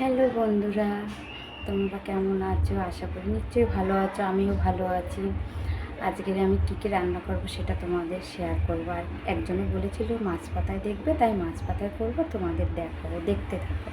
Hello বন্ধুরা, তোমরা কেমন আছো? আশা করি নিশ্চয়ই ভালো আছো, আমিও ভালো আছি। আজকের আমি কী কী রান্না করব সেটা তোমাদের শেয়ার করব। আর একজনে বলেছিল মাছ পাতায় দেখবে, তাই মাছ পাতায় করব, তোমাদের দেখাবো, দেখতে থাকো।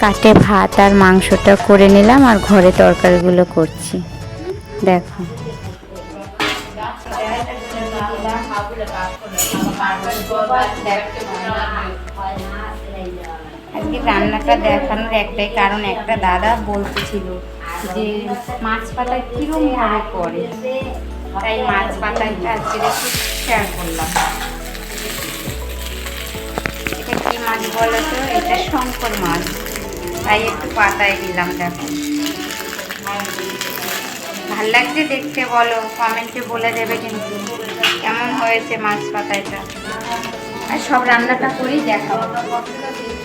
কাটে ভাত আর মাংসটা করে নিলাম আর ঘরে তরকারিগুলো করছি। দেখো। আজকে রান্নাটা দেখানোর একটাই কারণ, একটা দাদা বলতেছিল যে মাছ পাতায় কিরম ভাবে করে। তাই মাছ পাতাটা আজকে একটু শেয়ার করলাম। এটা কি মাছ বলো তো? এটা শঙ্কর মাছ। তাই একটু পাতায় দিলাম দেখো। ভালো লাগছে দেখতে বলো কমেন্টে বলে দেবে কিন্তু। কেমন হয়েছে মাছ পাতাটা আর সব রান্নাটা করেই দেখাবো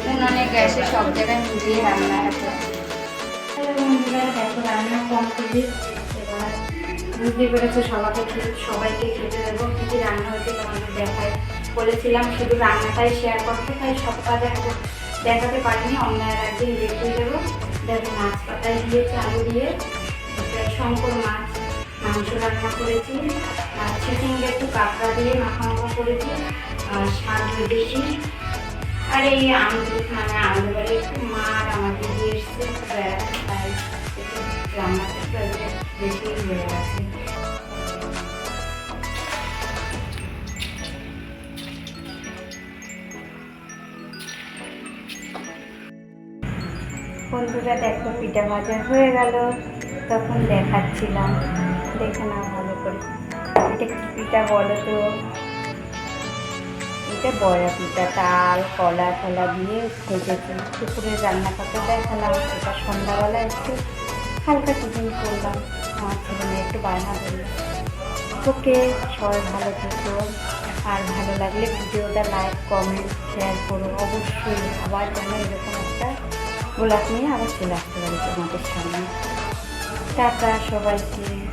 উনুনে, গ্যাসে সব জায়গায় মিলিয়ে রান্না আছে। দেখো রান্না কমপ্লিট বুঝতে পেরেছ, সবাইকে সবাইকে খেতে দেবো। কী কী রান্না হয়েছে দেখায় বলেছিলাম, শুধু রান্নাটাই শেয়ার করতে, তাই সবটা দেখো দেখাতে পারিনি অন্য আর একদিন দেখিয়ে দেবো। দেখো, মাছ পাতায় দিয়েছে, আলু দিয়ে। শঙ্কর মাছ, মাংস রান্না করেছি। আর চিচিঙ্গে একটু কাঁকড়া দিয়ে মাখা মাখা করেছি। আর শাক ভেজেছি আর এই আমদু মানে আমাদের একটু মা আর আমাকে দিয়ে এসছে তাই একটু আজকে বেশি হয়ে বন্ধুরা, দেখো, পিঠা ভাজা হয়ে গেল। তখন দেখাচ্ছিলাম। দেখে না, ভালো করে। এটা কি পিঠা বলো তো? এটা বড়া পিঠা, তাল, কলা টলা দিয়ে ভেজেছি। দুপুরের রান্না করতে দেখালাম, এটা সন্ধ্যাবেলা একটু হালকা টিফিন করলাম। আমার ছেলে মেয়ে একটু বায়না করল। ওকে সবাই ভালো থেকো। আর ভালো লাগলে ভিডিওটা লাইক, কমেন্ট শেয়ার করো। অবশ্যই আবার যেন এরকম একটা গোলাপ নিয়ে আবার চলে আসতে পারি তোমাদের সামনে। টাটা সবাইকে।